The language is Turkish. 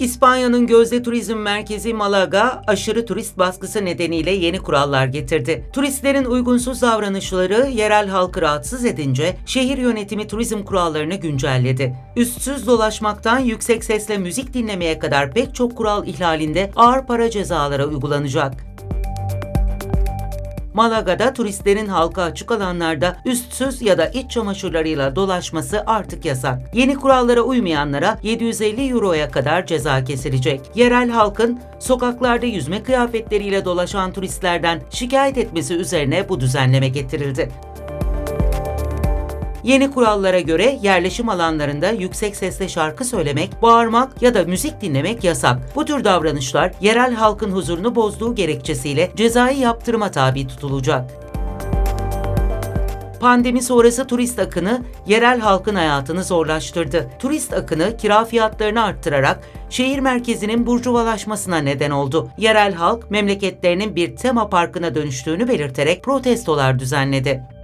İspanya'nın gözde turizm merkezi Malaga, aşırı turist baskısı nedeniyle yeni kurallar getirdi. Turistlerin uygunsuz davranışları yerel halkı rahatsız edince şehir yönetimi turizm kurallarını güncelledi. Üstsüz dolaşmaktan yüksek sesle müzik dinlemeye kadar pek çok kural ihlalinde ağır para cezaları uygulanacak. Malaga'da turistlerin halka açık alanlarda üstsüz ya da iç çamaşırlarıyla dolaşması artık yasak. Yeni kurallara uymayanlara 750 euroya kadar ceza kesilecek. Yerel halkın sokaklarda yüzme kıyafetleriyle dolaşan turistlerden şikayet etmesi üzerine bu düzenleme getirildi. Yeni kurallara göre yerleşim alanlarında yüksek sesle şarkı söylemek, bağırmak ya da müzik dinlemek yasak. Bu tür davranışlar yerel halkın huzurunu bozduğu gerekçesiyle cezai yaptırıma tabi tutulacak. Pandemi sonrası turist akını yerel halkın hayatını zorlaştırdı. Turist akını kira fiyatlarını arttırarak şehir merkezinin burjuvalaşmasına neden oldu. Yerel halk memleketlerinin bir tema parkına dönüştüğünü belirterek protestolar düzenledi.